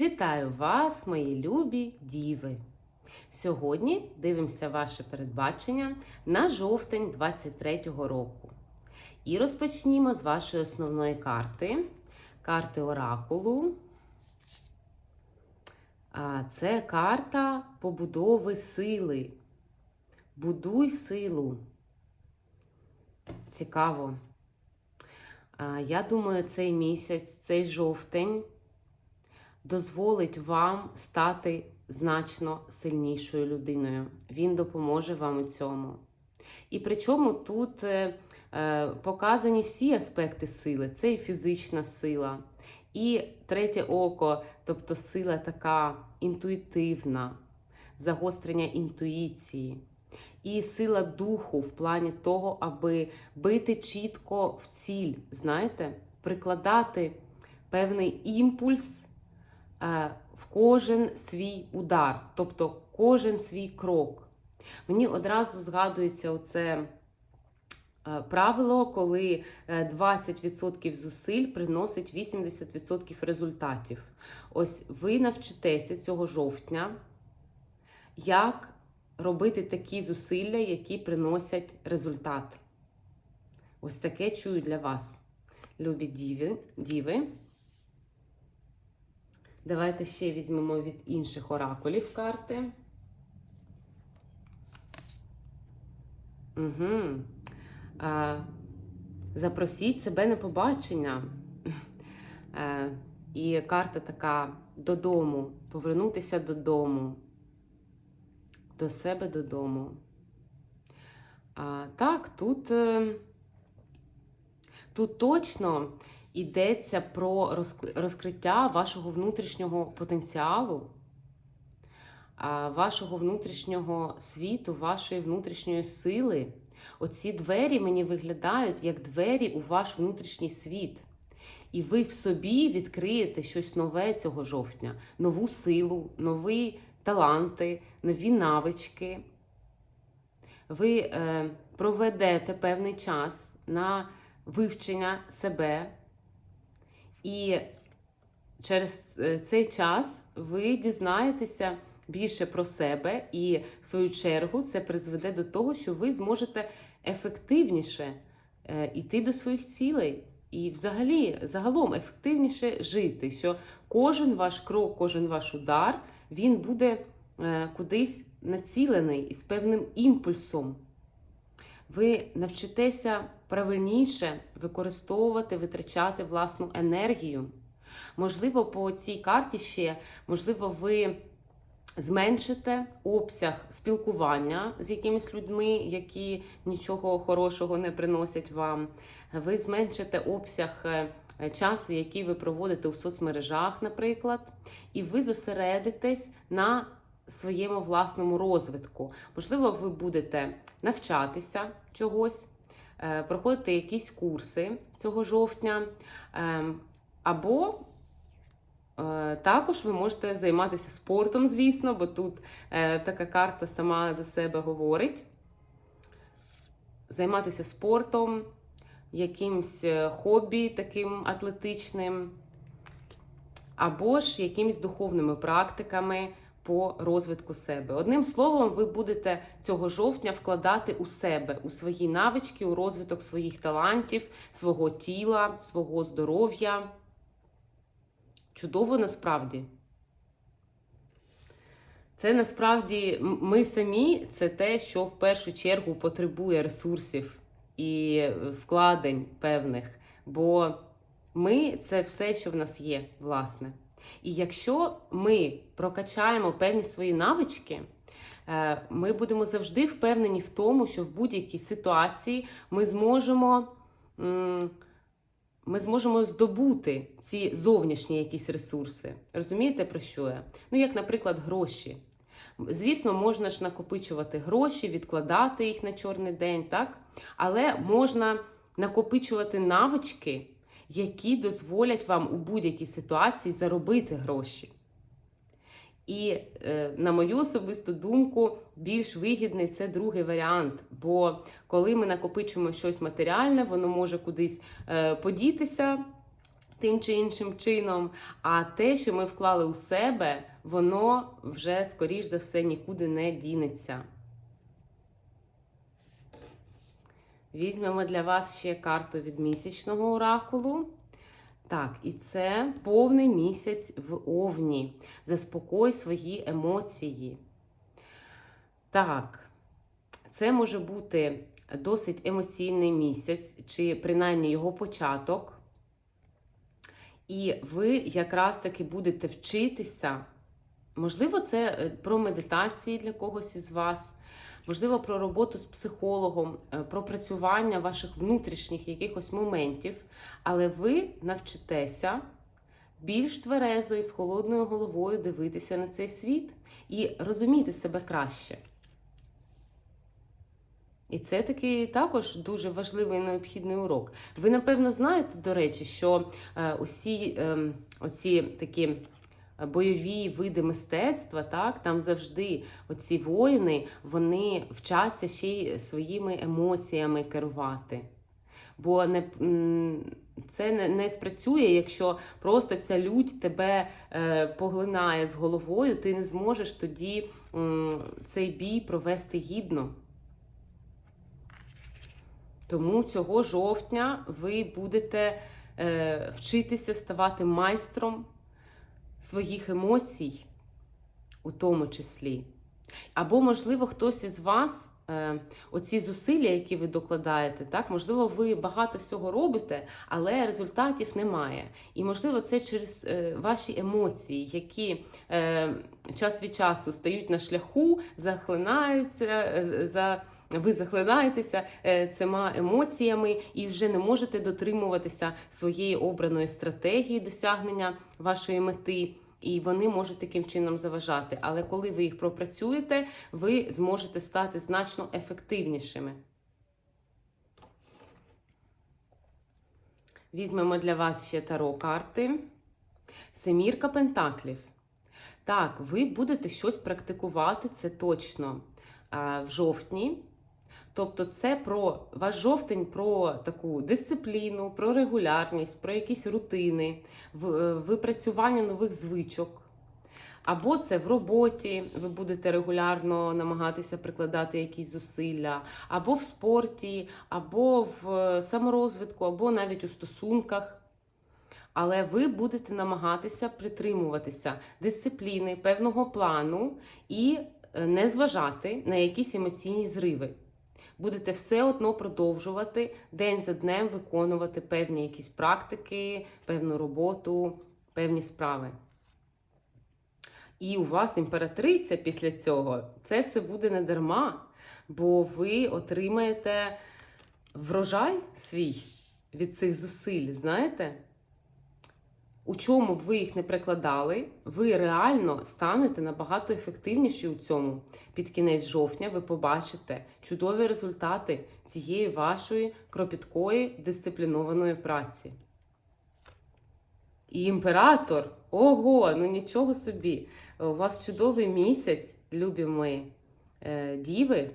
Вітаю вас, мої любі діви! Сьогодні дивимося ваше передбачення на жовтень 23-го року. І розпочнімо з вашої основної карти, карти Оракулу. Це карта побудови сили. Будуй силу. Цікаво. Я думаю, цей місяць, цей жовтень дозволить вам стати значно сильнішою людиною. Він допоможе вам у цьому. І причому тут е, е, показані всі аспекти сили: це і фізична сила, і третє око, тобто сила така інтуїтивна, загострення інтуїції. І сила духу в плані того, аби бити чітко в ціль, знаєте, прикладати певний імпульс в кожен свій удар, тобто кожен свій крок. Мені одразу згадується оце е, правило, коли е, 20% зусиль приносить 80% результатів. Ось ви навчитеся цього жовтня, як робити такі зусилля, які приносять результат. Ось таке чую для вас, любі діви. діви. Давайте ще візьмемо від інших оракулів карти. Угу. А, Запросіть себе на побачення. А, і карта така додому, повернутися додому, до себе додому. А, Так, тут, е, тут точно йдеться про розкриття вашого внутрішнього потенціалу, вашого внутрішнього світу, вашої внутрішньої сили. Оці двері мені виглядають як двері у ваш внутрішній світ. І ви в собі відкриєте щось нове цього жовтня, нову силу, нові таланти, нові навички. Ви е, проведете певний час на вивчення себе. І через е, цей час ви дізнаєтеся більше про себе, і в свою чергу це призведе до того, що ви зможете ефективніше йти до своїх цілей. І, взагалі, загалом ефективніше жити, що кожен ваш крок, кожен ваш удар, він буде е, кудись націлений із певним імпульсом. Ви навчитеся правильніше використовувати, витрачати власну енергію. Можливо, по цій карті ще, можливо, ви зменшите обсяг спілкування з якимись людьми, які нічого хорошого не приносять вам. Ви зменшите обсяг е, часу, який ви проводите у соцмережах, наприклад, і ви зосередитесь на своєму власному розвитку. Можливо, ви будете навчатися чогось. Е, проходити якісь курси цього жовтня, ем, або е, також ви можете займатися спортом, звісно, бо тут е, така карта сама за себе говорить. Займатися спортом, якимсь хобі таким атлетичним, або ж якимись духовними практиками по розвитку себе. Одним словом, ви будете цього жовтня вкладати у себе, у свої навички, у розвиток своїх талантів, свого тіла, свого здоров'я. Чудово насправді. Це насправді ми самі це те, що в першу чергу потребує ресурсів і вкладень певних. Бо ми це все, що в нас є, власне. І якщо ми прокачаємо певні свої навички, е, ми будемо завжди впевнені в тому, що в будь-якій ситуації ми зможемо ми зможемо здобути ці зовнішні якісь ресурси. Розумієте, про що я? Ну, як, наприклад, гроші. Звісно, можна ж накопичувати гроші, відкладати їх на чорний день, так? Але можна накопичувати навички які дозволять вам у будь-якій ситуації заробити гроші. І, е, на мою особисту думку, більш вигідний це другий варіант. Бо коли ми накопичуємо щось матеріальне, воно може кудись е, подітися, тим чи іншим чином. А те, що ми вклали у себе, воно вже, скоріш за все, нікуди не дінеться. Візьмемо для вас ще карту від місячного оракулу. Так, і це повний місяць в Овні. Заспокой свої емоції. Так, це може бути досить емоційний місяць, чи принаймні його початок. І ви якраз таки будете вчитися. Можливо, це е, про медитації для когось із вас, можливо, про роботу з психологом, е, про працювання ваших внутрішніх якихось моментів, але ви навчитеся більш тверезо і з холодною головою дивитися на цей світ і розуміти себе краще. І це такий також дуже важливий і необхідний урок. Ви, напевно, знаєте, до речі, що е, усі е, оці такі бойові види мистецтва, так, там завжди оці воїни вони вчаться ще й своїми емоціями керувати. Бо не, це не, не спрацює, якщо просто ця лють тебе е, поглинає з головою, ти не зможеш тоді м, цей бій провести гідно. Тому цього жовтня ви будете е, вчитися ставати майстром своїх емоцій, у тому числі. Або, можливо, хтось із вас, е, оці зусилля, які ви докладаєте, так, можливо, ви багато всього робите, але результатів немає. І, можливо, це через е, ваші емоції, які е, час від часу стають на шляху, захлинаються. за ви захлинаєтеся е, цими емоціями і вже не можете дотримуватися своєї обраної стратегії досягнення вашої мети. І вони можуть таким чином заважати. Але коли ви їх пропрацюєте, ви зможете стати значно ефективнішими. Візьмемо для вас ще таро карти. Семірка Пентаклів. Так, ви будете щось практикувати, це точно в жовтні. Тобто, це про ваш жовтень про таку дисципліну, про регулярність, про якісь рутини, випрацювання нових звичок. Або це в роботі, ви будете регулярно намагатися прикладати якісь зусилля, або в спорті, або в саморозвитку, або навіть у стосунках. Але ви будете намагатися притримуватися дисципліни, певного плану і не зважати на якісь емоційні зриви будете все одно продовжувати день за днем виконувати певні якісь практики, певну роботу, певні справи. І у вас імператриця після цього це все буде не дарма, бо ви отримаєте врожай свій від цих зусиль, знаєте? У чому б ви їх не прикладали, ви реально станете набагато ефективніші у цьому. Під кінець жовтня ви побачите чудові результати цієї вашої кропіткої дисциплінованої праці. І імператор, ого, ну нічого собі! У вас чудовий місяць, любі мої е, діви.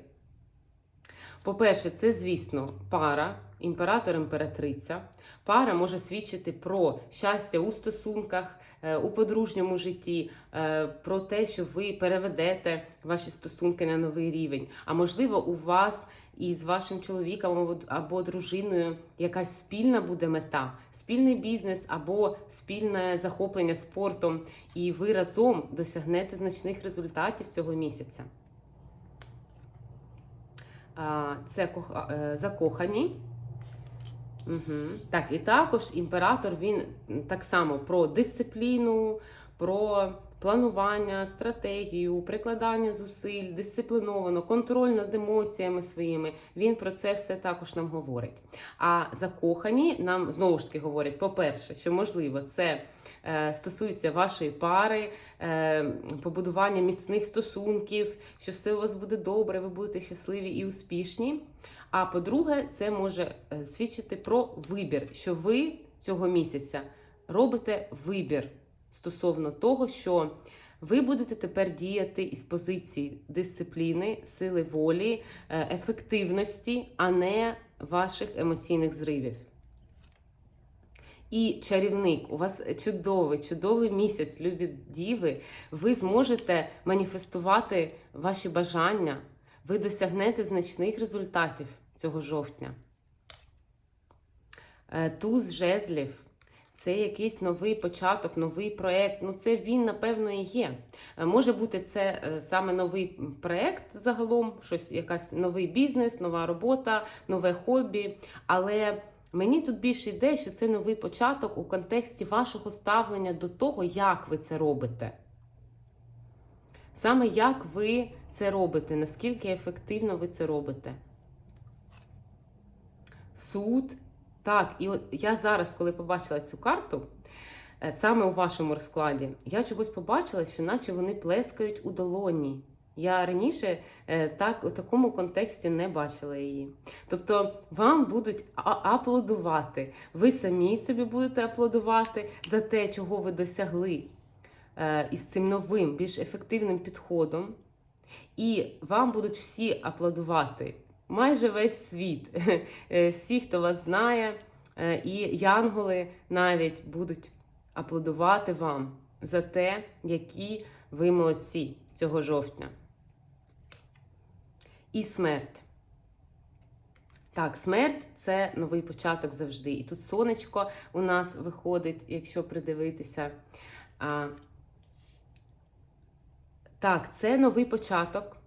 По-перше, це, звісно, пара, імператор-імператриця. Пара може свідчити про щастя у стосунках, е, у подружньому житті, е, про те, що ви переведете ваші стосунки на новий рівень. А можливо, у вас із вашим чоловіком або дружиною якась спільна буде мета, спільний бізнес або спільне захоплення спортом, і ви разом досягнете значних результатів цього місяця. Це е, закохані. Угу. Так, і також імператор він так само про дисципліну, про планування, стратегію, прикладання зусиль, дисципліновано, контроль над емоціями своїми. Він про це все також нам говорить. А закохані нам знову ж таки говорять: по-перше, що можливо, це е, стосується вашої пари, е, побудування міцних стосунків, що все у вас буде добре, ви будете щасливі і успішні. А по-друге, це може е, свідчити про вибір, що ви цього місяця робите вибір стосовно того, що ви будете тепер діяти із позиції дисципліни, сили волі, е, ефективності, а не ваших емоційних зривів. і чарівник. У вас чудовий, чудовий місяць, любі діви. Ви зможете маніфестувати ваші бажання. Ви досягнете значних результатів цього жовтня. Е, Туз жезлів це якийсь новий початок, новий проєкт. Ну, це він, напевно, і є. Е, Може бути, це е, саме новий проєкт загалом, щось, якась новий бізнес, нова робота, нове хобі. Але мені тут більше йде, що це новий початок у контексті вашого ставлення до того, як ви це робите. Саме як ви це робите, наскільки ефективно ви це робите. Суд. Так, і от я зараз, коли побачила цю карту, е, саме у вашому розкладі, я чогось побачила, що наче вони плескають у долоні. Я раніше е, так у такому контексті не бачила її. Тобто вам будуть аплодувати. Ви самі собі будете аплодувати за те, чого ви досягли е, із цим новим, більш ефективним підходом. І вам будуть всі аплодувати. Майже весь світ. Е, Всі, хто вас знає, е, і янголи навіть будуть аплодувати вам за те, які ви молодці цього жовтня. І смерть. Так, смерть це новий початок завжди. І тут сонечко у нас виходить, якщо придивитися. А, так, це новий початок,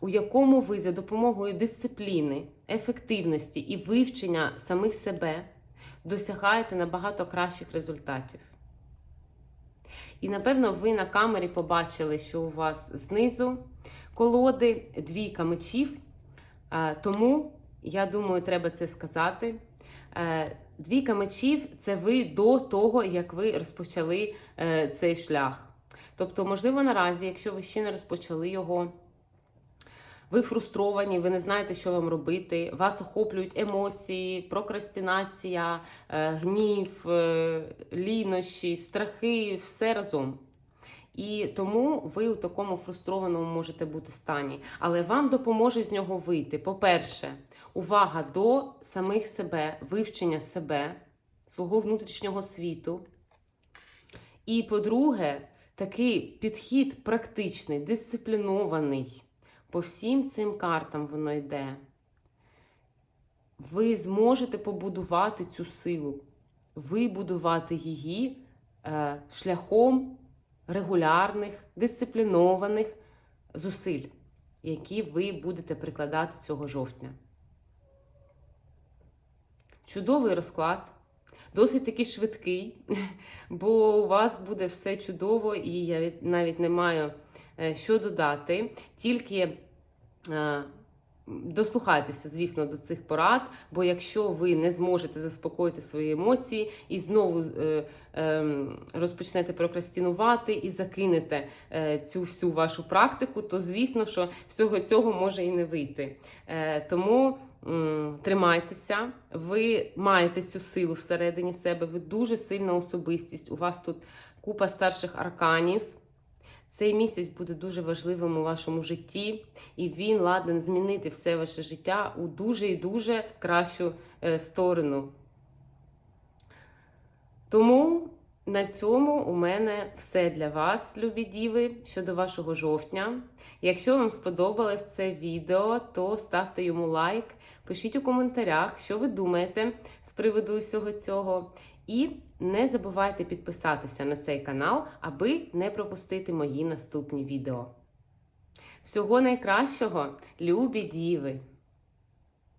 у якому ви за допомогою дисципліни, ефективності і вивчення самих себе досягаєте набагато кращих результатів. І напевно ви на камері побачили, що у вас знизу колоди двійка мечів. Е, Тому, я думаю, треба це сказати. Е, Двійка мечів це ви до того, як ви розпочали е, цей шлях. Тобто, можливо, наразі, якщо ви ще не розпочали його, ви фрустровані, ви не знаєте, що вам робити, вас охоплюють емоції, прокрастинація, е, гнів, е, лінощі, страхи, все разом. І тому ви у такому фрустрованому можете бути стані. Але вам допоможе з нього вийти. По-перше, увага до самих себе, вивчення себе, свого внутрішнього світу. І по-друге, такий підхід практичний, дисциплінований. По всім цим картам воно йде. Ви зможете побудувати цю силу, вибудувати її е, шляхом регулярних, дисциплінованих зусиль, які ви будете прикладати цього жовтня. Чудовий розклад, досить таки швидкий, бо у вас буде все чудово, і я навіть не маю е, що додати. Тільки е, дослухайтеся, звісно, до цих порад, бо якщо ви не зможете заспокоїти свої емоції і знову е, е, розпочнете прокрастинувати і закинете цю всю вашу практику, то звісно, що всього цього може і не вийти. Тому тримайтеся, ви маєте цю силу всередині себе, ви дуже сильна особистість. У вас тут купа старших арканів. Цей місяць буде дуже важливим у вашому житті, і він ладен змінити все ваше життя у дуже і дуже кращу е, сторону. Тому на цьому у мене все для вас, любі діви, щодо вашого жовтня. Якщо вам сподобалось це відео, то ставте йому лайк, пишіть у коментарях, що ви думаєте з приводу усього цього. І не забувайте підписатися на цей канал, аби не пропустити мої наступні відео. Всього найкращого, любі діви!